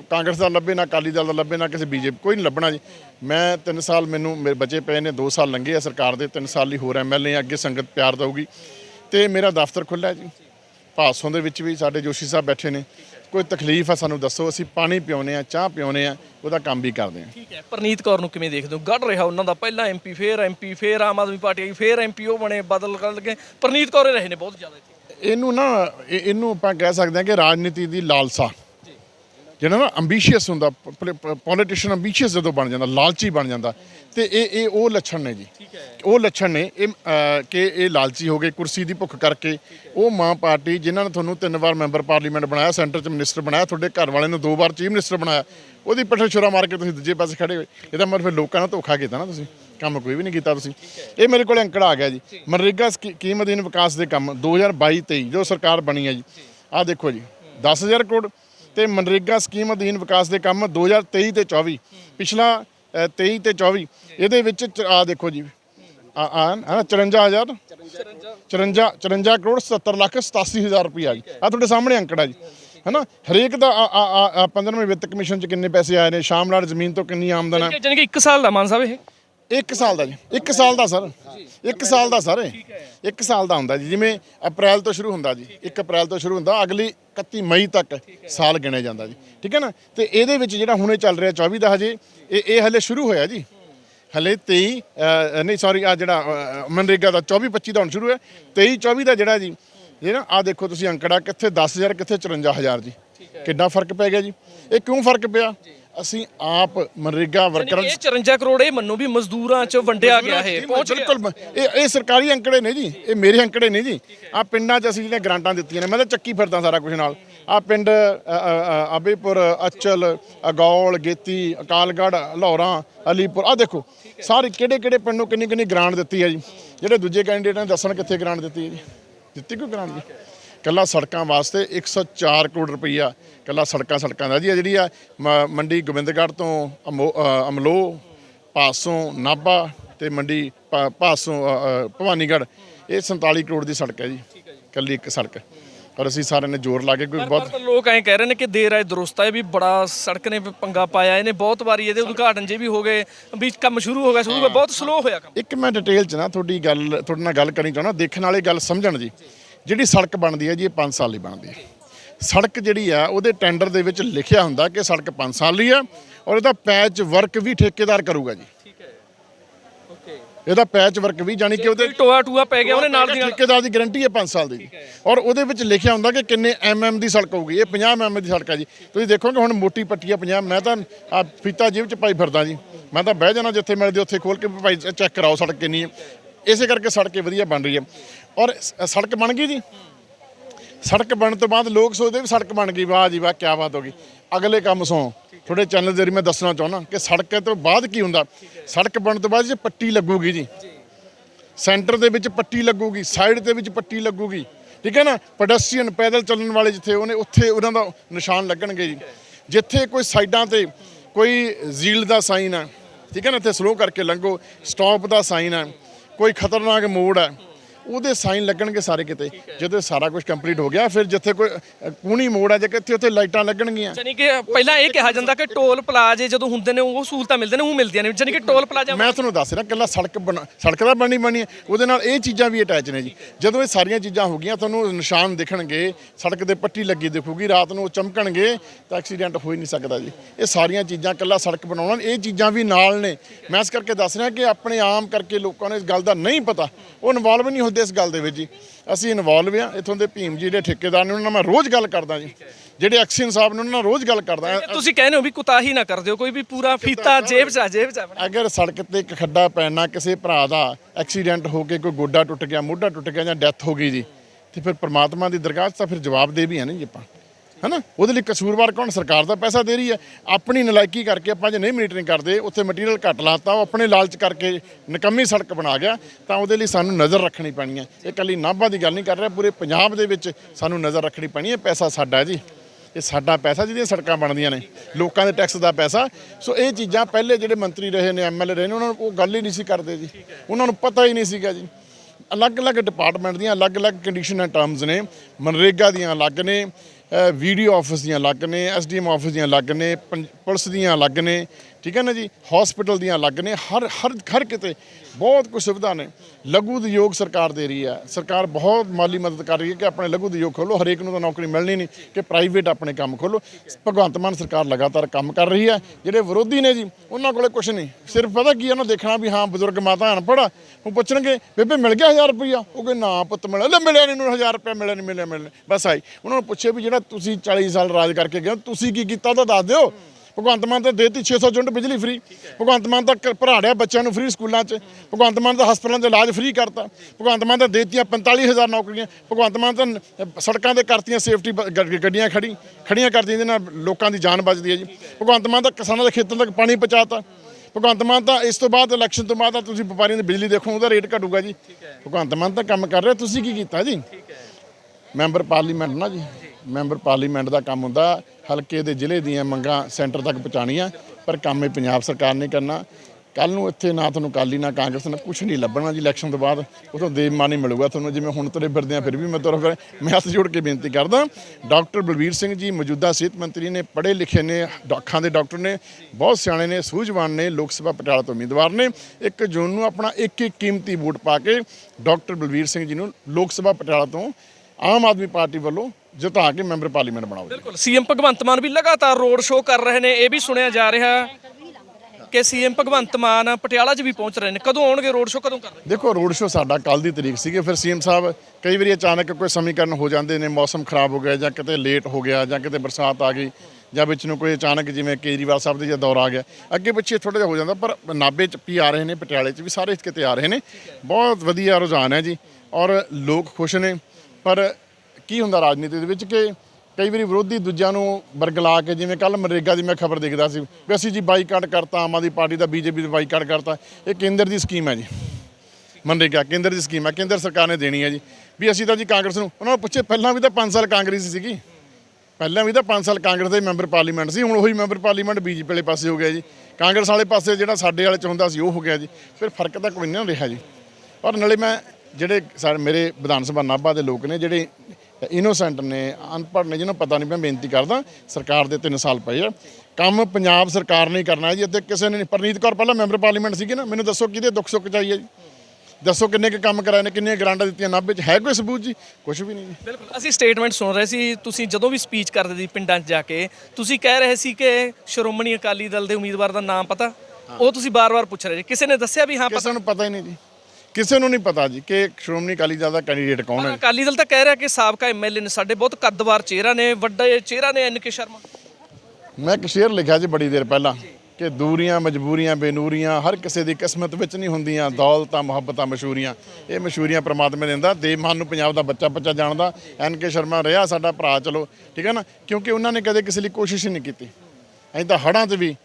ਕਾਂਗਰਸ ਦਾ ਲੱਭੇ, ਨਾ ਅਕਾਲੀ ਦਲ ਦਾ ਲੱਭੇ, ਨਾ ਕਿਸੇ ਬੀਜੇਪੀ, ਕੋਈ ਨਹੀਂ ਲੱਭਣਾ ਜੀ। ਮੈਂ 3 ਸਾਲ ਮੈਨੂੰ ਮੇਰੇ ਬਚੇ ਪਏ ਨੇ 2 ਸਾਲ ਲੰਘੇ ਆ ਸਰਕਾਰ ਦੇ 3 ਸਾਲ ਲਈ ਹੋਰ ਐਮਐਲਏ ਆ, ਅੱਗੇ ਸੰਗਤ ਪਿਆਰ ਦਊਗੀ ਤੇ ਮੇਰਾ ਦਫ਼ਤਰ ਖੁੱਲ੍ਹਾ ਜੀ। ਭਾਸੋਂ ਦੇ ਵਿੱਚ ਵੀ ਸਾਡੇ ਜੋਸ਼ੀ ਸਾਹਿਬ ਬੈਠੇ ਨੇ। ਕੋਈ ਤਕਲੀਫ ਆ ਸਾਨੂੰ ਦੱਸੋ ਅਸੀਂ ਪਾਣੀ ਪਿਉਨੇ ਆ ਚਾਹ ਪਿਉਨੇ ਆ ਉਹਦਾ ਕੰਮ ਵੀ ਕਰਦੇ ਆ। ਠੀਕ ਹੈ ਪਰਨੀਤ ਕੌਰ ਨੂੰ ਕਿਵੇਂ ਦੇਖਦੇ ਹੋ? ਗੜ ਰਿਹਾ ਉਹਨਾਂ ਦਾ ਪਹਿਲਾਂ ਐਮਪੀ ਫੇਰ ਐਮਪੀ ਫੇਰ ਆਮ ਆਦਮੀ ਪਾਰਟੀ ਆਈ ਫੇਰ ਐਮਪੀ ਉਹ ਬਣੇ ਬਦਲ ਕਰ ਲਗੇ। ਪਰਨੀਤ ਕੌਰ ਰਹੇ ਨੇ ਬਹੁਤ ਜ਼ਿਆਦਾ ਇਹਨੂੰ ਨਾ ਇਹ- ਇਹਨੂੰ ਆਪਾਂ ਕਹਿ ਸਕਦੇ ਹਾਂ ਕਿ ਰਾਜਨੀਤੀ ਦੀ ਲਾਲਸਾ। ਜਿਹੜਾ ਨਾ ਐਂਬੀਸ਼ੀਅਸ ਹੁੰਦਾ ਪੋਲੀਟੀਸ਼ੀਅਨ ਐਂਬੀਸ਼ੀਅਸ ਜਦੋਂ ਬਣ ਜਾਂਦਾ ਲਾਲਚੀ ਬਣ ਜਾਂਦਾ ਤੇ ਇਹ ਇਹ ਉਹ ਲੱਛਣ ਨੇ ਜੀ। ਉਹ ਲੱਛਣ ਨੇ ਇਹ ਕਿ ਇਹ ਲਾਲਚੀ ਹੋ ਗਏ ਕੁਰਸੀ ਦੀ ਭੁੱਖ ਕਰਕੇ। ਉਹ ਮਾਂ ਪਾਰਟੀ ਜਿਨ੍ਹਾਂ ਨੇ ਤੁਹਾਨੂੰ ਤਿੰਨ ਵਾਰ ਮੈਂਬਰ ਪਾਰਲੀਮੈਂਟ ਬਣਾਇਆ ਸੈਂਟਰ 'ਚ ਮਿਨਿਸਟਰ ਬਣਾਇਆ ਤੁਹਾਡੇ ਘਰ ਵਾਲੇ ਨੂੰ ਦੋ ਵਾਰ ਚੀਫ ਮਿਨਿਸਟਰ ਬਣਾਇਆ ਉਹਦੀ ਪਿੱਠੇ ਛੁਰਾ ਮਾਰ ਕੇ ਤੁਸੀਂ ਦੂਜੇ ਪਾਸੇ ਖੜੇ ਹੋਏ। ਇਹਦਾ ਮਤਲਬ ਫਿਰ ਲੋਕਾਂ ਨਾਲ ਧੋਖਾ ਕੀਤਾ ਨਾ ਤੁਸੀਂ। ਕੰਮ ਕੋਈ ਵੀ ਨਹੀਂ ਕੀਤਾ ਤੁਸੀਂ। ਇਹ ਮੇਰੇ ਕੋਲ ਅੰਕੜਾ ਆ ਗਿਆ ਜੀ। ਮਨਰੇਗਾ ਸਕੀਮ ਅਧੀਨ ਵਿਕਾਸ ਦੇ ਕੰਮ 2022 23 ਜੋ ਸਰਕਾਰ ਬਣੀ ਹੈ ਜੀ। ਆਹ ਦੇਖੋ ਜੀ 10000 ਕਰੋੜ ਤੇ ਮਨਰੇਗਾ ਸਕੀਮ ਅਧੀਨ ਵਿਕਾਸ ਦੇ ਕੰਮ 2023 ਤੇ 24 ਪਿਛਲਾ 23 ਤੇ 24 ਇਹਦੇ ਵਿੱਚ ਆ ਦੇਖੋ ਜੀ। ਆ ਆ 54000 54 54 ਕਰੋੜ 77 ਲੱਖ 87000 ਰੁਪਇਆ ਜੀ। ਆ ਤੁਹਾਡੇ ਸਾਹਮਣੇ ਅੰਕੜਾ ਜੀ। ਹਨਾ ਹਰੇਕ ਦਾ ਆ 15ਵੇਂ ਵਿੱਤ ਕਮਿਸ਼ਨ ਚ ਕਿੰਨੇ ਪੈਸੇ ਆਏ ਨੇ, ਸ਼ਾਮ ਨਾਲ ਜ਼ਮੀਨ ਤੋਂ ਕਿੰਨੀ ਆਮਦਨ ਹੈ ਜਾਨੀ ਕਿ 1 ਸਾਲ ਦਾ ਮਾਨ ਸਾਹਿਬ ਇਹ। ਇੱਕ ਸਾਲ ਦਾ ਜੀ ਇੱਕ ਸਾਲ ਦਾ ਸਰ। ਇੱਕ ਸਾਲ ਦਾ ਸਰ ਇੱਕ ਸਾਲ ਦਾ ਹੁੰਦਾ ਜੀ ਜਿਵੇਂ ਅਪ੍ਰੈਲ ਤੋਂ ਸ਼ੁਰੂ ਹੁੰਦਾ ਜੀ 1 ਅਪ੍ਰੈਲ ਤੋਂ ਸ਼ੁਰੂ ਹੁੰਦਾ ਅਗਲੀ 31 ਮਈ ਤੱਕ ਸਾਲ ਗਿਣਿਆ ਜਾਂਦਾ ਜੀ। ਠੀਕ ਹੈ ਨਾ? ਤੇ ਇਹਦੇ ਵਿੱਚ ਜਿਹੜਾ ਹੁਣੇ ਚੱਲ ਰਿਹਾ 24 ਦਾ ਹਜੇ ਇਹ ਇਹ ਹਲੇ ਸ਼ੁਰੂ ਹੋਇਆ ਜੀ। ਹਲੇ 23 ਅ, ਨਹੀਂ ਸੌਰੀ ਆ ਜਿਹੜਾ ਮਨਰੇਗਾ ਦਾ 24 25 ਦਾ ਹੁਣ ਸ਼ੁਰੂ ਹੈ 23 24 ਦਾ ਜਿਹੜਾ ਜੀ ਜਿਹੜਾ ਆ ਦੇਖੋ ਤੁਸੀਂ ਅੰਕੜਾ ਕਿੱਥੇ 10000 ਕਿੱਥੇ 54000 ਜੀ। ਕਿੰਨਾ ਫ਼ਰਕ ਪੈ ਗਿਆ ਜੀ। ਇਹ ਕਿਉਂ ਫ਼ਰਕ ਪਿਆ? ਅਸੀਂ ਆਪ ਮਨਰੇਗਾ ਵਰਕਰਾਂ ਇਹ 54 ਕਰੋੜ ਇਹ ਮੰਨੋ ਵੀ ਮਜ਼ਦੂਰਾਂ ਚ ਵੰਡਿਆ ਗਿਆ ਇਹ ਪਹੁੰਚ ਬਿਲਕੁਲ ਇਹ ਇਹ ਸਰਕਾਰੀ ਅੰਕੜੇ ਨੇ ਜੀ ਇਹ ਮੇਰੇ ਅੰਕੜੇ ਨੇ ਜੀ। ਆ ਪਿੰਡਾਂ 'ਚ ਅਸੀਂ ਜਿਹੜੀਆਂ ਗ੍ਰਾਂਟਾਂ ਦਿੱਤੀਆਂ ਨੇ ਮੈਂ ਤਾਂ ਚੱਕੀ ਫਿਰਦਾ ਸਾਰਾ ਕੁਝ ਨਾਲ। ਆ ਪਿੰਡ ਅ, ਅ, ਅ, ਆਬੇਪੁਰ ਅਚਲ ਅਗੌਲ ਗੇਤੀ ਅਕਾਲਗੜ੍ਹ ਲਾਹੌਰਾਂ ਅਲੀਪੁਰ। ਆ ਦੇਖੋ ਸਾਰੇ ਕਿਹੜੇ ਕਿਹੜੇ ਪਿੰਡ ਨੂੰ ਕਿੰਨੀ ਕਿੰਨੀ ਗ੍ਰਾਂਟ ਦਿੱਤੀ ਹੈ ਜੀ? ਜਿਹੜੇ ਦੂਜੇ ਕੈਂਡੀਡੇਟ ਨੇ ਦੱਸਣ ਕਿੱਥੇ ਗ੍ਰਾਂਟ ਦਿੱਤੀ ਹੈ ਜੀ? ਦਿੱਤੀ ਕੋਈ ਗ੍ਰਾਂਟ ਜੀ? ਕੱਲਾ ਸੜਕਾਂ ਵਾਸਤੇ 104 ਕਰੋੜ ਰੁਪਈਆ ਕੱਲਾ ਸੜਕਾਂ ਸੜਕਾਂ ਦਾ। ਜੀ ਜਿਹੜੀ ਆ ਮੰਡੀ ਗੋਬਿੰਦਗੜ੍ਹ ਤੋਂ ਅਮਲੋ ਪਾਸੋਂ ਨਾਭਾ ਤੇ ਮੰਡੀ ਪਾਸੋਂ ਭਵਾਨੀਗੜ੍ਹ ਇਹ 47 ਕਰੋੜ ਦੀ ਸੜਕ ਹੈ ਜੀ। ਕੱਲੀ ਇੱਕ ਸੜਕ। ਪਰ ਅਸੀਂ ਸਾਰਿਆਂ ਨੇ ਜ਼ੋਰ ਲਾ ਕੇ ਕੋਈ ਬਹੁਤ ਲੋਕ ਐਂ ਕਹਿ ਰਹੇ ਨੇ ਕਿ ਦੇਰ ਆਏ ਦਰੁਸਤ ਹੈ ਵੀ ਬੜਾ ਸੜਕ ਨੇ ਪੰਗਾ ਪਾਇਆ ਇਹਨੇ ਬਹੁਤ ਵਾਰੀ ਇਹਦੇ ਉਦਘਾਟਨ ਜੇ ਵੀ ਹੋ ਗਏ ਵੀ ਕੰਮ ਸ਼ੁਰੂ ਹੋ ਗਿਆ ਸ਼ੁਰੂ ਹੋ ਗਿਆ ਬਹੁਤ ਸਲੋ ਹੋਇਆ ਕੰਮ। ਇੱਕ ਮੈਂ ਡਿਟੇਲ ਚ ਨਾ ਤੁਹਾਡੀ ਗੱਲ ਤੁਹਾਡੇ ਨਾਲ ਗੱਲ ਕਰਨੀ ਚਾਹੁੰਦਾ ਦੇਖਣ ਵਾਲੇ ਗੱਲ ਸਮਝਣ ਜੀ ਜਿਹੜੀ ਸੜਕ ਬਣਦੀ ਹੈ ਜੀ ਇਹ 5 ਸਾਲ ਲਈ ਬਣਦੀ ਹੈ। ਸੜਕ ਜਿਹੜੀ ਆ ਉਹਦੇ ਟੈਂਡਰ ਦੇ ਵਿੱਚ ਲਿਖਿਆ ਹੁੰਦਾ ਕਿ ਸੜਕ 5 ਸਾਲ ਲਈ ਆ ਔਰ ਇਹਦਾ ਪੈਚ ਵਰਕ ਵੀ ਠੇਕੇਦਾਰ ਕਰੂਗਾ ਜੀ। ਠੀਕ ਹੈ। ਓਕੇ। ਇਹਦਾ ਪੈਚ ਵਰਕ ਵੀ ਜਾਨੀ ਕਿ ਉਹਦੇ ਟੋਆ ਟੂਆ ਪੈ ਗਿਆ ਉਹਨੇ ਨਾਲ ਦੀ ਨਾਲ ਠੇਕੇਦਾਰ ਦੀ ਗਾਰੰਟੀ ਹੈ 5 ਸਾਲ ਦੀ ਔਰ ਉਹਦੇ ਵਿੱਚ ਲਿਖਿਆ ਹੁੰਦਾ ਕਿ ਕਿੰਨੇ ਐਮਐਮ ਦੀ ਸੜਕ ਹੋਊਗੀ। ਇਹ 50 ਐਮਐਮ ਦੀ ਸੜਕ ਹੈ ਜੀ। ਤੁਸੀਂ ਦੇਖੋਗੇ ਹੁਣ ਮੋਟੀ ਪੱਟੀ ਆ 50 ਮੈਂ ਤਾਂ ਆ ਫੀਤਾ ਜੇਬ ਚ ਪਾਈ ਫਿਰਦਾ ਜੀ। ਮੈਂ ਤਾਂ ਬਹਿ ਜਾਣਾ ਜਿੱਥੇ ਮਿਲਦੀ ਉੱਥੇ ਖੋਲ ਕੇ ਭਾਈ ਚੈੱਕ ਕਰਾਓ ਸੜਕ ਕਿੰਨੀ ਹੈ। ਇਸੇ ਕਰਕੇ ਸੜਕ ਵਧੀਆ ਬਣ ਰਹੀ ਹੈ। ਔਰ ਸੜਕ ਬਣ ਗਈ ਜੀ। ਸੜਕ ਬਣਨ ਤੋਂ ਬਾਅਦ ਲੋਕ ਸੋਚਦੇ ਵੀ ਸੜਕ ਬਣ ਗਈ, ਵਾਹ ਜੀ ਵਾਹ ਕੀ ਬਾਤ ਹੋ ਗਈ। ਅਗਲੇ ਕੰਮ ਸੋਂ। ਤੁਹਾਡੇ ਚੈਨਲ ਦੇ ਮੈਂ ਦੱਸਣਾ ਚਾਹੁੰਦਾ ਕਿ ਸੜਕ ਤੋਂ ਬਾਅਦ ਕੀ ਹੁੰਦਾ? ਸੜਕ ਬਣਨ ਤੋਂ ਬਾਅਦ ਜੇ ਪੱਟੀ ਲੱਗੂਗੀ ਜੀ। ਸੈਂਟਰ ਦੇ ਵਿੱਚ ਪੱਟੀ ਲੱਗੂਗੀ, ਸਾਈਡ ਦੇ ਵਿੱਚ ਪੱਟੀ ਲੱਗੂਗੀ। ਠੀਕ ਹੈ ਨਾ? ਪੈਡਸਟਰੀਅਨ ਪੈਦਲ ਚੱਲਣ ਵਾਲੇ ਜਿੱਥੇ ਉਹਨੇ, ਉੱਥੇ ਉਹਨਾਂ ਦਾ ਨਿਸ਼ਾਨ ਲੱਗਣਗੇ ਜੀ। ਜਿੱਥੇ ਕੋਈ ਸਾਈਡਾਂ ਤੇ ਕੋਈ ਜ਼ੀਲ ਦਾ ਸਾਈਨ ਹੈ, ਠੀਕ ਹੈ ਨਾ? ਇੱਥੇ ਸਲੋ ਕਰਕੇ ਲੰਘੋ, ਸਟਾਪ ਦਾ ਸਾਈਨ ਹੈ, ਕੋਈ ਖਤਰਨਾਕ ਮੋੜ ਹੈ। ਉਹਦੇ ਸਾਈਨ ਲੱਗਣਗੇ ਸਾਰੇ ਕਿਤੇ। ਜਦੋਂ ਸਾਰਾ ਕੁਝ ਕੰਪਲੀਟ ਹੋ ਗਿਆ ਫਿਰ ਜਿੱਥੇ ਕੋਈ ਕੂਣੀ ਮੋੜ ਹੈ ਜੇ ਕਿੱਥੇ ਉੱਥੇ ਲਾਈਟਾਂ ਲੱਗਣਗੀਆਂ। ਜਾਨੀ ਕਿ ਪਹਿਲਾਂ ਇਹ ਕਿਹਾ ਜਾਂਦਾ ਕਿ ਟੋਲ ਪਲਾਜ਼ੇ ਜਦੋਂ ਹੁੰਦੇ ਨੇ ਉਹ ਸਹੂਲਤਾਂ ਮਿਲਦੇ ਨੇ ਉਹ ਮਿਲਦੀਆਂ ਨੇ। ਜਾਨੀ ਕਿ ਟੋਲ ਪਲਾਜ਼ਾ ਮੈਂ ਤੁਹਾਨੂੰ ਦੱਸ ਰਿਹਾ ਕੱਲਾ ਸੜਕ ਬਣਾ ਸੜਕ ਦਾ ਬਣਨੀ ਬਣੀ ਹੈ। ਉਹਦੇ ਨਾਲ ਇਹ ਚੀਜ਼ਾਂ ਵੀ ਅਟੈਚ ਨੇ ਜੀ। ਜਦੋਂ ਇਹ ਸਾਰੀਆਂ ਚੀਜ਼ਾਂ ਹੋ ਗਈਆਂ ਤੁਹਾਨੂੰ ਨਿਸ਼ਾਨ ਦਿਖਣਗੇ ਸੜਕ ਦੇ ਪੱਟੀ ਲੱਗੀ ਦਿਖੂਗੀ ਰਾਤ ਨੂੰ ਉਹ ਚਮਕਣਗੇ ਤਾਂ ਐਕਸੀਡੈਂਟ ਹੋ ਹੀ ਨਹੀਂ ਸਕਦਾ ਜੀ। ਇਹ ਸਾਰੀਆਂ ਚੀਜ਼ਾਂ ਕੱਲਾ ਸੜਕ ਬਣਾਉਣਾ ਇਹ ਚੀਜ਼ਾਂ ਵੀ ਨਾਲ ਨੇ। ਮੈਂ ਇਸ ਕਰਕੇ ਦੱਸ ਰਿਹਾ ਕਿ ਆਪਣੇ ਆਮ ਕਰਕੇ ਲੋਕਾਂ ਨੂੰ ਇਸ ਗੱਲ ਦਾ ਨਹੀਂ ਪਤਾ। ਉਹ ਇਨਵੋਲਵ ਨਹੀਂ ਹੁੰਦੇ ਇਸ ਗੱਲ ਦੇ ਵਿੱਚ ਜੀ। ਅਸੀਂ ਇਨਵੋਲਵ ਆ ਇਥੋਂ ਦੇ ਭੀਮ ਜੀ ਜਿਹੜੇ ਠੇਕੇਦਾਰ ਨੇ ਉਹਨਾਂ ਨਾਲ ਮੈਂ ਰੋਜ਼ ਗੱਲ ਕਰਦਾ ਜੀ। ਜਿਹੜੇ ਐਕਸ਼ਨ ਸਾਹਿਬ ਨੇ ਉਹਨਾਂ ਨਾਲ ਰੋਜ਼ ਗੱਲ ਕਰਦਾ। ਤੁਸੀਂ ਕਹਿੰਦੇ ਹੋ ਵੀ ਕੁਤਾਹੀ ਨਾ ਕਰ ਦਿਓ ਕੋਈ ਵੀ ਪੂਰਾ ਫੀਤਾ ਜੇਬ 'ਚ ਆ ਜੇਬ 'ਚ ਆ। ਅਗਰ ਸੜਕ ਤੇ ਇੱਕ ਖੱਡਾ ਪੈਣਾ ਕਿਸੇ ਭਰਾ ਦਾ ਐਕਸੀਡੈਂਟ ਹੋ ਕੇ ਕੋਈ ਗੋਡਾ ਟੁੱਟ ਗਿਆ ਮੋਢਾ ਟੁੱਟ ਗਿਆ ਜਾਂ ਡੈਥ ਹੋ ਗਈ ਜੀ ਤੇ ਫਿਰ ਪ੍ਰਮਾਤਮਾ ਦੀ ਦਰਗਾਹ 'ਚ ਤਾਂ ਫਿਰ ਜਵਾਬ ਦੇ ਵੀ ਹੈ ਨਾ ਜੀ ਆਪਾਂ। ਹੈਨਾ? ਉਹਦੇ ਲਈ ਕਸੂਰਵਾਰ ਕੌਣ? ਸਰਕਾਰ ਦਾ ਪੈਸਾ ਦੇ ਰਹੀ ਹੈ। ਆਪਣੀ ਨਲਾਇਕੀ ਕਰਕੇ ਆਪਾਂ ਜੇ ਨਹੀਂ ਮੀਟਰਿੰਗ ਕਰਦੇ, ਉੱਥੇ ਮਟੀਰੀਅਲ ਘੱਟ ਲਾਤਾ, ਉਹ ਆਪਣੇ ਲਾਲਚ ਕਰਕੇ ਨਕੰਮੀ ਸੜਕ ਬਣਾ ਗਿਆ, ਤਾਂ ਉਹਦੇ ਲਈ ਸਾਨੂੰ ਨਜ਼ਰ ਰੱਖਣੀ ਪੈਣੀ ਹੈ। ਇਹ ਕੱਲੀ ਨਾਭਾ ਦੀ ਗੱਲ ਨਹੀਂ ਕਰ ਰਿਹਾ, ਪੂਰੇ ਪੰਜਾਬ ਦੇ ਵਿੱਚ ਸਾਨੂੰ ਨਜ਼ਰ ਰੱਖਣੀ ਪੈਣੀ ਹੈ। ਪੈਸਾ ਸਾਡਾ ਜੀ। ਇਹ ਸਾਡਾ ਪੈਸਾ ਜਿਹਦੀਆਂ ਸੜਕਾਂ ਬਣਦੀਆਂ ਨੇ, ਲੋਕਾਂ ਦੇ ਟੈਕਸ ਦਾ ਪੈਸਾ। ਸੋ ਇਹ ਚੀਜ਼ਾਂ ਪਹਿਲੇ ਜਿਹੜੇ ਮੰਤਰੀ ਰਹੇ ਨੇ ਐਮਐਲਏ ਰਹੇ ਨੇ, ਉਹਨਾਂ ਨੂੰ ਉਹ ਗੱਲ ਹੀ ਨਹੀਂ ਸੀ ਕਰਦੇ ਜੀ। ਉਹਨਾਂ ਨੂੰ ਪਤਾ ਹੀ ਨਹੀਂ ਸੀਗਾ ਜੀ। ਅਲੱਗ-ਅਲੱਗ ਡਿਪਾਰਟਮੈਂਟ ਦੀਆਂ ਅਲੱਗ-ਅਲੱਗ ਕੰਡੀਸ਼ਨ ਐਂਡ ਟਰਮਸ ਨੇ, ਮਨਰੇਗਾ ਦੀਆਂ ਅਲੱਗ ਨੇ ਵੀਡੀਓ ਆਫਿਸ ਦੀਆਂ ਅਲੱਗ ਨੇ, ਐਸਡੀਐਮ ਆਫਿਸ ਦੀਆਂ ਅਲੱਗ ਨੇ, ਪੰਜ- ਪੁਲਿਸ ਦੀਆਂ ਅਲੱਗ ਨੇ, ਠੀਕ ਹੈ ਨਾ ਜੀ? ਹਸਪੀਟਲ ਦੀਆਂ ਅਲੱਗ ਨੇ, ਹਰ ਹਰ ਹਰ ਕਿਤੇ ਬਹੁਤ ਕੁਝ ਸੁਵਿਧਾ ਨੇ। ਲਘੂ ਉਦਯੋਗ ਸਰਕਾਰ ਦੇ ਰਹੀ ਹੈ। ਸਰਕਾਰ ਬਹੁਤ ਮਾਲੀ ਮਦਦ ਕਰ ਰਹੀ ਹੈ ਕਿ ਆਪਣੇ ਲਘੂ ਉਦਯੋਗ ਖੋਲੋ, ਹਰੇਕ ਨੂੰ ਤਾਂ ਨੌਕਰੀ ਮਿਲਣੀ ਨਹੀਂ ਕਿ ਪ੍ਰਾਈਵੇਟ ਆਪਣੇ ਕੰਮ ਖੋਲੋ। ਭਗਵੰਤ ਮਾਨ ਸਰਕਾਰ ਲਗਾਤਾਰ ਕੰਮ ਕਰ ਰਹੀ ਹੈ। ਜਿਹੜੇ ਵਿਰੋਧੀ ਨੇ ਜੀ, ਉਹਨਾਂ ਕੋਲੇ ਕੁਝ ਨਹੀਂ। ਸਿਰਫ ਪਤਾ ਕੀ ਹੈ, ਉਹਨਾਂ ਦੇਖਣਾ ਵੀ ਹਾਂ, ਬਜ਼ੁਰਗ ਮਾਤਾ ਅਨਪੜ੍ਹ ਆ। ਉਹ ਪੁੱਛਣਗੇ, ਬੇਬੇ, ਮਿਲ ਗਿਆ 1000 ਰੁਪਇਆ ਉਹ ਕਹਿੰਦੇ, ਨਾ ਪੁੱਤ, ਮਿਲਿਆ ਲੈ ਮਿਲਿਆ ਨਹੀਂ ਉਹਨੂੰ 1000 ਰੁਪਇਆ ਮਿਲਿਆ ਨਹੀਂ ਮਿਲਿਆ ਮਿਲਿਆ ਬਸ ਆਈ ਉਹਨਾਂ ਨੂੰ ਪੁੱਛੇ ਵੀ ਜਿਹੜਾ ਤੁਸੀਂ 40 ਸਾਲ ਰਾਜ ਕਰਕੇ ਗਏ ਹੋ, ਤੁਸੀਂ ਕੀ ਕੀਤਾ ਉਹ ਤਾਂ ਦੱਸ ਦਿਓ। ਭਗਵੰਤ ਮਾਨ ਤਾਂ ਦੇਤੀ 600 ਯੂਨਿਟ ਬਿਜਲੀ ਫ੍ਰੀ ਭਗਵੰਤ ਮਾਨ ਤਾਂ ਕ- ਪੜ੍ਹਾੜਿਆ ਬੱਚਿਆਂ ਨੂੰ ਫ੍ਰੀ ਸਕੂਲਾਂ 'ਚ। ਭਗਵੰਤ ਮਾਨ ਤਾਂ ਹਸਪਤਾਲਾਂ 'ਚ ਇਲਾਜ ਫ੍ਰੀ ਕਰਤਾ। ਭਗਵੰਤ ਮਾਨ ਤਾਂ ਦੇਤੀਆਂ 45000 ਨੌਕਰੀਆਂ। ਭਗਵੰਤ ਮਾਨ ਤਾਂ ਸੜਕਾਂ ਤੇ ਕਰਤੀਆਂ ਸੇਫਟੀ ਗੱਡੀਆਂ ਖੜੀ ਖੜੀਆਂ ਕਰਤੀਆਂ ਜਿਹਦੇ ਨਾਲ ਲੋਕਾਂ ਦੀ ਜਾਨ ਬਚਦੀ ਹੈ ਜੀ। ਭਗਵੰਤ ਮਾਨ ਤਾਂ ਕਿਸਾਨਾਂ ਦੇ ਖੇਤਾਂ ਤੱਕ ਪਾਣੀ ਪਹੁੰਚਾਤਾ। ਭਗਵੰਤ ਮਾਨ ਤਾਂ ਇਸ ਤੋਂ ਬਾਅਦ ਇਲੈਕਸ਼ਨ ਤੋਂ ਬਾਅਦ ਤਾਂ ਤੁਸੀਂ ਵਪਾਰੀਆਂ ਦੀ ਬਿਜਲੀ ਦੇਖੋ ਉਹਦਾ ਰੇਟ ਘਟੂਗਾ ਜੀ। ਭਗਵੰਤ ਮਾਨ ਤਾਂ ਕੰਮ ਕਰ ਰਿਹਾ। ਤੁਸੀਂ ਕੀ ਕੀਤਾ ਜੀ? ਮੈਂਬਰ ਪਾਰਲੀਮੈਂਟ ਨਾ ਜੀ। ਮੈਂਬਰ ਪਾਰਲੀਮੈਂਟ ਦਾ ਕੰਮ ਹੁੰਦਾ, ਹਲਕੇ ਦੇ ਜ਼ਿਲ੍ਹੇ ਦੀਆਂ ਮੰਗਾਂ ਸੈਂਟਰ ਤੱਕ ਪਹੁੰਚਾਉਣੀਆਂ, ਪਰ ਕੰਮ ਇਹ ਪੰਜਾਬ ਸਰਕਾਰ ਨੇ ਕਰਨਾ। ਕੱਲ ਨੂੰ ਇੱਥੇ ਨਾ ਤੁਹਾਨੂੰ ਕਾਲੀ ਨਾ ਕਾਂਗਰਸ, ਨਾ ਕੁਝ ਨਹੀਂ ਲੱਭਣਾ ਜੀ ਇਲੈਕਸ਼ਨ ਤੋਂ ਬਾਅਦ। ਉਦੋਂ ਦੇਵਮਾਨ ਹੀ ਮਿਲੂਗਾ ਤੁਹਾਨੂੰ, ਜਿਵੇਂ ਹੁਣ ਤੁਰੇ ਫਿਰਦੇ ਆ, ਫਿਰ ਵੀ ਮੈਂ ਤੁਰ ਫਿਰ। ਮੈਂ ਹੱਥ ਜੋੜ ਕੇ ਬੇਨਤੀ ਕਰਦਾ, ਡਾਕਟਰ ਬਲਬੀਰ ਸਿੰਘ ਜੀ ਮੌਜੂਦਾ ਸਿਹਤ ਮੰਤਰੀ ਨੇ ਪੜ੍ਹੇ ਲਿਖੇ ਨੇ ਡਾ- ਅੱਖਾਂ ਦੇ ਡਾਕਟਰ ਨੇ, ਬਹੁਤ ਸਿਆਣੇ ਨੇ, ਸੂਝਵਾਨ ਨੇ, ਲੋਕ ਸਭਾ ਪਟਿਆਲਾ ਤੋਂ ਉਮੀਦਵਾਰ ਨੇ। 1 ਜੂਨ ਨੂੰ ਆਪਣਾ ਇੱਕ ਇੱਕ ਕੀਮਤੀ ਵੋਟ ਪਾ ਕੇ ਡਾਕਟਰ ਬਲਬੀਰ ਸਿੰਘ ਜੀ ਨੂੰ ਲੋਕ ਸਭਾ ਪਟਿਆਲਾ ਤੋਂ ਆਮ ਆਦਮੀ ਪਾਰਟੀ ਵੱਲੋਂ ਜਿਤਾ ਕੇ ਮੈਂਬਰ ਪਾਰਲੀਮੈਂਟ ਬਣਾਓ ਬਿਲਕੁਲ। ਸੀਐਮ ਭਗਵੰਤ ਮਾਨ ਵੀ ਲਗਾਤਾਰ ਰੋਡ ਸ਼ੋਅ ਕਰ ਰਹੇ ਨੇ ਇਹ ਵੀ ਸੁਣਿਆ ਜਾ ਰਿਹਾ ਕਿ ਸੀਐਮ ਭਗਵੰਤ ਮਾਨ ਪਟਿਆਲਾ 'ਚ ਵੀ ਪਹੁੰਚ ਰਹੇ ਨੇ। ਕਦੋਂ ਆਉਣਗੇ ਰੋਡ ਸ਼ੋਅ ਕਦੋਂ ਕਰਦੇ ਦੇਖੋ ਰੋਡ ਸ਼ੋਅ ਸਾਡਾ ਕੱਲ ਦੀ ਤਰੀਕ ਸੀਗੀ। ਫਿਰ ਸੀਐਮ ਸਾਹਿਬ ਕਈ ਵਾਰੀ ਅਚਾਨਕ ਕੋਈ ਸਮੀਕਰਨ ਹੋ ਜਾਂਦੇ ਨੇ ਮੌਸਮ ਖਰਾਬ ਹੋ ਗਿਆ ਜਾਂ ਕਿਤੇ ਲੇਟ ਹੋ ਗਿਆ ਜਾਂ ਕਿਤੇ ਬਰਸਾਤ ਆ ਗਈ ਜਾਂ ਵਿੱਚ ਨੂੰ ਕੋਈ ਅਚਾਨਕ ਜਿਵੇਂ ਕੇਜਰੀਵਾਲ ਸਾਹਿਬ ਦੇ ਜਾਂ ਦੌਰ ਆ ਗਿਆ ਅੱਗੇ ਪਿੱਛੇ ਥੋੜਾ ਜਿਹਾ ਹੋ ਜਾਂਦਾ ਪਰ ਨਾਬੇ ਚ ਵੀ ਆ ਰਹੇ ਨੇ ਪਟਿਆਲੇ ਚ ਵੀ ਸਾਰੇ ਕਿਤੇ ਆ ਰਹੇ ਨੇ। ਬਹੁਤ ਵਧੀਆ ਰੁਝਾਨ ਹੈ ਜੀ ਔਰ ਲੋਕ ਖੁਸ਼ ਨੇ ਪਰ ਕੀ ਹੁੰਦਾ ਰਾਜਨੀਤੀ ਦੇ ਵਿੱਚ ਕਿ ਕਈ ਵਾਰੀ ਵਿਰੋਧੀ ਦੂਜਿਆਂ ਨੂੰ ਬਰਗਲਾ ਕੇ ਜਿਵੇਂ ਕੱਲ ਮਨਰੇਗਾ ਦੀ ਮੈਂ ਖਬਰ ਦੇਖਦਾ ਸੀ ਵੀ ਅਸੀਂ ਜੀ ਬਾਈਕਾਟ ਕਰਤਾ, ਆਮ ਆਦਮੀ ਪਾਰਟੀ ਦਾ ਬੀਜੇਪੀ ਦਾ ਬਾਈਕਾਟ ਕਰਤਾ। ਇਹ ਕੇਂਦਰ ਦੀ ਸਕੀਮ ਹੈ ਜੀ। ਮਨਰੇਗਾ, ਕੇਂਦਰ ਦੀ ਸਕੀਮ ਹੈ, ਕੇਂਦਰ ਸਰਕਾਰ ਨੇ ਦੇਣੀ ਹੈ ਜੀ। ਵੀ ਅਸੀਂ ਤਾਂ ਜੀ ਕਾਂਗਰਸ ਨੂੰ, ਉਹਨਾਂ ਨੂੰ ਪੁੱਛੇ, ਪਹਿਲਾਂ ਵੀ ਤਾਂ 5 ਸਾਲ ਕਾਂਗਰਸ ਸੀਗੀ। ਪਹਿਲਾਂ ਵੀ ਤਾਂ 5 ਸਾਲ ਕਾਂਗਰਸ ਦੇ ਮੈਂਬਰ ਪਾਰਲੀਮੈਂਟ ਸੀ, ਹੁਣ ਉਹੀ ਮੈਂਬਰ ਪਾਰਲੀਮੈਂਟ ਬੀਜੇਪੀ ਵਾਲੇ ਪਾਸੇ ਹੋ ਗਿਆ ਜੀ। ਕਾਂਗਰਸ ਵਾਲੇ ਪਾਸੇ ਜਿਹੜਾ ਸਾਡੇ ਵਾਲੇ ਚ ਹੁੰਦਾ ਸੀ, ਉਹ ਹੋ ਗਿਆ ਜੀ। ਫਿਰ ਫ਼ਰਕ ਤਾਂ ਕੋਈ ਨਹੀਂ ਨਾ ਰਿਹਾ ਜੀ। ਪਰ ਨਾਲੇ ਮੈਂ, ਜਿਹੜੇ ਸਾਡੇ, ਮੇਰੇ ਵਿਧਾਨ ਸਭਾ ਨਾਭਾ ਦੇ ਲੋਕ ਨੇ, ਜਿਹੜੇ ਇਨੋਸੈਂਟ ਨੇ ਅਨਪੜ੍ਹ ਨੇ ਜਿਹਨਾਂ ਪਤਾ ਨਹੀਂ ਮੈਂ ਬੇਨਤੀ ਕਰਦਾ ਸਰਕਾਰ ਦੇ 3 ਸਾਲ ਪਏ ਆ। ਕੰਮ ਪੰਜਾਬ ਸਰਕਾਰ ਨੇ ਕਰਨਾ ਜੀ ਇੱਥੇ ਕਿਸੇ ਨੇ ਪਰਨੀਤ ਕੌਰ ਪਹਿਲਾਂ ਮੈਂਬਰ ਪਾਰਲੀਮੈਂਟ ਸੀਗੇ ਨਾ ਮੈਨੂੰ ਦੱਸੋ ਕਿਹਦੇ ਦੁੱਖ ਸੁੱਖ ਚਾਹੀਏ ਜੀ? ਦੱਸੋ ਕਿੰਨੇ ਕੁ ਕੰਮ ਕਰਾਏ ਨੇ ਕਿੰਨੀਆਂ ਗ੍ਰਾਂਟਾਂ ਦਿੱਤੀਆਂ ਨਾਭੇ 'ਚ ਹੈ ਕੋਈ ਸਬੂਤ ਜੀ? ਕੁਝ ਵੀ ਨਹੀਂ। ਜੀ ਬਿਲਕੁਲ ਅਸੀਂ ਸਟੇਟਮੈਂਟ ਸੁਣ ਰਹੇ ਸੀ ਤੁਸੀਂ ਜਦੋਂ ਵੀ ਸਪੀਚ ਕਰਦੇ ਸੀ ਪਿੰਡਾਂ 'ਚ ਜਾ ਕੇ ਤੁਸੀਂ ਕਹਿ ਰਹੇ ਸੀ ਕਿ ਸ਼੍ਰੋਮਣੀ ਅਕਾਲੀ ਦਲ ਦੇ ਉਮੀਦਵਾਰ ਦਾ ਨਾਮ ਪਤਾ? ਉਹ ਤੁਸੀਂ ਬਾਰ-ਬਾਰ ਪੁੱਛ ਰਹੇ ਜੀ ਕਿਸੇ ਨੇ ਦੱਸਿਆ ਵੀ ਹਾਂ ਪਤਾ ਕਿਸੇ ਨੂੰ ਪਤਾ ਹੀ ਨਹੀਂ ਜੀ। ਕਿਸੇ ਨੂੰ ਨਹੀਂ ਪਤਾ ਜੀ ਕਿ ਸ਼੍ਰੋਮਣੀ ਅਕਾਲੀ ਦਲ ਦਾ ਕੈਂਡੀਡੇਟ ਕੌਣ ਹੈ। ਅਕਾਲੀ ਦਲ ਤਾਂ ਕਹਿ ਰਿਹਾ ਕਿ ਸਾਬਕਾ ਐਮਐਲਏ ਨੇ ਸਾਡੇ ਬਹੁਤ ਕੱਦਵਾਰ ਚਿਹਰਾ ਨੇ ਵੱਡੇ ਚਿਹਰਾ ਨੇ ਐਨ ਕੇ ਸ਼ਰਮਾ। ਮੈਂ ਇੱਕ ਸ਼ੇਰ ਲਿਖਿਆ ਸੀ ਬੜੀ ਦੇਰ ਪਹਿਲਾਂ ਕਿ ਦੂਰੀਆਂ ਮਜਬੂਰੀਆਂ ਬੇਨੂਰੀਆਂ ਹਰ ਕਿਸੇ ਦੀ ਕਿਸਮਤ ਵਿੱਚ ਨਹੀਂ ਹੁੰਦੀਆਂ ਦੌਲਤਾਂ ਮੁਹੱਬਤਾਂ ਮਸ਼ਹੂਰੀਆਂ। ਇਹ ਮਸ਼ਹੂਰੀਆਂ ਪ੍ਰਮਾਤਮਾ ਨੇ ਦਿੰਦਾ ਦੇਵਮਾਨ ਨੂੰ ਪੰਜਾਬ ਦਾ ਬੱਚਾ ਬੱਚਾ ਜਾਣਦਾ ਐਨ ਕੇ ਸ਼ਰਮਾ ਰਿਹਾ ਸਾਡਾ ਭਰਾ ਚਲੋ ਠੀਕ ਹੈ ਨਾ? ਕਿਉਂਕਿ ਉਹਨਾਂ ਨੇ ਕਦੇ ਕਿਸੇ ਲਈ ਕੋਸ਼ਿਸ਼ ਹੀ ਨਹੀਂ ਕੀਤੀ। ਅਸੀਂ ਤਾਂ ਹੜਾਂ 'ਚ ਵੀ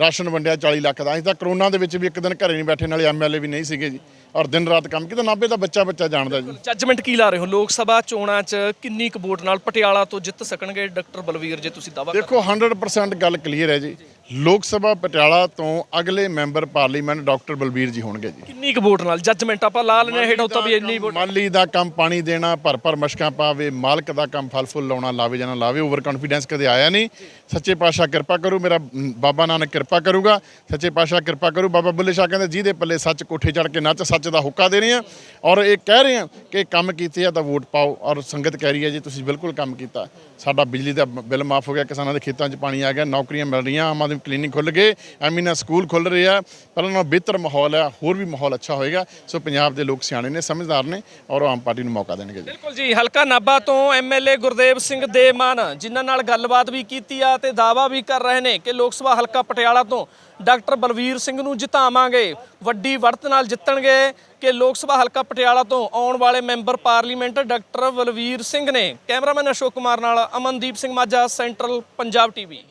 ਰਾਸ਼ਨ ਵੰਡਿਆ 40 ਲੱਖ ਦਾ। ਅਸੀਂ ਤਾਂ ਕਰੋਨਾ ਦੇ ਵਿੱਚ ਵੀ ਇੱਕ ਦਿਨ ਘਰੇ ਨਹੀਂ ਬੈਠੇ ਨਾਲੇ ਐਮਐਲਏ ਵੀ ਨਹੀਂ ਸੀਗੇ ਜੀ। ਔਰ ਦਿਨ ਰਾਤ ਕੰਮ ਕੀਤਾ ਨਾਭੇ ਦਾ ਬੱਚਾ ਬੱਚਾ ਜਾਣਦਾ ਜੀ। ਜੱਜਮੈਂਟ ਕੀ ਲਾ ਰਹੇ ਹੋ? ਲੋਕ ਸਭਾ ਚੋਣਾਂ 'ਚ ਕਿੰਨੀ ਕੁ ਵੋਟ ਨਾਲ ਪਟਿਆਲਾ ਤੋਂ ਜਿੱਤ ਸਕਣਗੇ? ਡਾਕਟਰ ਬਲਵੀਰ ਜੇ ਤੁਸੀਂ ਦਾਵਾ ਦੇਖੋ 100% ਗੱਲ ਕਲੀਅਰ ਹੈ ਜੀ। ਲੋਕ ਸਭਾ ਪਟਿਆਲਾ ਤੋਂ ਅਗਲੇ ਮੈਂਬਰ ਪਾਰਲੀਮੈਂਟ ਡਾਕਟਰ ਬਲਬੀਰ ਜੀ ਹੋਣਗੇ ਜੀ। ਕਿੰਨੀ ਕੁ ਵੋਟ ਨਾਲ ਜੱਜਮੈਂਟ ਆਪਾਂ ਲਾ ਲੈਣੇ ਹੇਠ ਉੱਤੋਂ ਵੀ ਇੰਨੀ ਵੋਟ। ਮਾਲੀ ਦਾ ਕੰਮ ਪਾਣੀ ਦੇਣਾ ਭਰ ਭਰ ਮਸ਼ਕਾਂ ਪਾਵੇ ਮਾਲਕ ਦਾ ਕੰਮ ਫਲ ਫੁੱਲ ਲਾਉਣਾ ਲਾਵੇ ਜਾਂ ਨਾ ਲਾਵੇ ਓਵਰ ਕੌਨਫੀਡੈਂਸ ਕਦੇ ਆਇਆ ਨਹੀਂ। ਸੱਚੇ ਪਾਤਸ਼ਾਹ ਕਿਰਪਾ ਕਰੂ ਮੇਰਾ ਬਾਬਾ ਨਾਨਕ ਕਿਰਪਾ ਕਰੂਗਾ। ਸੱਚੇ ਪਾਤਸ਼ਾਹ ਕਿਰਪਾ ਕਰੂ ਬਾਬਾ ਬੁੱਲੇ ਸ਼ਾਹ ਕਹਿੰਦੇ ਜਿਹਦੇ ਪੱਲੇ ਸੱਚ ਕੋਠੇ ਚੜ ਕੇ ਨੱਚ ਸੱਚ ਦਾ ਹੁੱਕਾ ਦੇ ਰਹੇ ਆ ਔਰ ਇਹ ਕਹਿ ਰਹੇ ਆ ਕਿ ਕੰਮ ਕੀਤੇ ਆ ਤਾਂ ਵੋਟ ਪਾਓ। ਔਰ ਸੰਗਤ ਕਹਿ ਰਹੀ ਹੈ ਜੀ ਤੁਸੀਂ ਬਿਲਕੁਲ ਕੰਮ ਕੀਤਾ। ਸਾਡਾ ਬਿਜਲੀ ਦਾ ਬਿੱਲ ਮਾਫ ਹੋ ਗਿਆ, ਕਿਸਾਨਾਂ ਦੇ ਖੇਤਾਂ 'ਚ ਪਾਣੀ ਆ ਗਿਆ, ਨੌਕਰੀਆਂ ਮਿਲ ਰਹੀਆਂ, ਆਮ ਆਦਮੀ ਕਲੀਨਿਕ ਖੁੱਲ ਗਏ ਐਮੀਨਾ ਸਕੂਲ ਖੁੱਲ ਰਹੇ ਆ। ਪਹਿਲਾਂ ਨਾਲੋਂ ਬਿਹਤਰ ਮਾਹੌਲ ਹੈ ਹੋਰ ਵੀ ਮਾਹੌਲ ਅੱਛਾ ਹੋਏਗਾ। ਸੋ ਪੰਜਾਬ ਦੇ ਲੋਕ ਸਿਆਣੇ ਨੇ, ਸਮਝਦਾਰ ਨੇ ਔਰ ਉਹ ਆਮ ਪਾਰਟੀ ਨੂੰ ਮੌਕਾ ਦੇਣਗੇ ਜੀ। ਬਿਲਕੁਲ ਜੀ, ਹਲਕਾ ਨਾਭਾ ਤੋਂ ਐਮਐਲਏ ਗੁਰਦੇਵ ਸਿੰਘ ਦੇਮਾਨ ਜਿਨ੍ਹਾਂ ਨਾਲ ਗੱਲਬਾਤ ਵੀ ਕੀਤੀ ਆ ਤੇ ਦਾਵਾ ਵੀ ਕਰ ਰਹੇ ਨੇ ਕਿ ਲੋਕ ਸਭਾ ਹਲਕਾ ਪਟਿਆਲਾ ਤੋਂ ਡਾਕਟਰ ਬਲਵੀਰ ਸਿੰਘ ਨੂੰ ਜਿਤਾਵਾਂਗੇ। ਵੱਡੀ ਵੜਤ ਨਾਲ ਜਿੱਤਣਗੇ ਕਿ ਲੋਕ ਸਭਾ ਹਲਕਾ ਪਟਿਆਲਾ ਤੋਂ ਆਉਣ ਵਾਲੇ member parliament doctor Balbir Singh ਨੇ। ਕੈਮਰਾਮੈਨ ਅਸ਼ੋਕ ਕੁਮਾਰ ਨਾਲ ਅਮਨਦੀਪ ਸਿੰਘ ਮਾਝਾ, ਸੈਂਟਰਲ ਪੰਜਾਬ ਟੀਵੀ।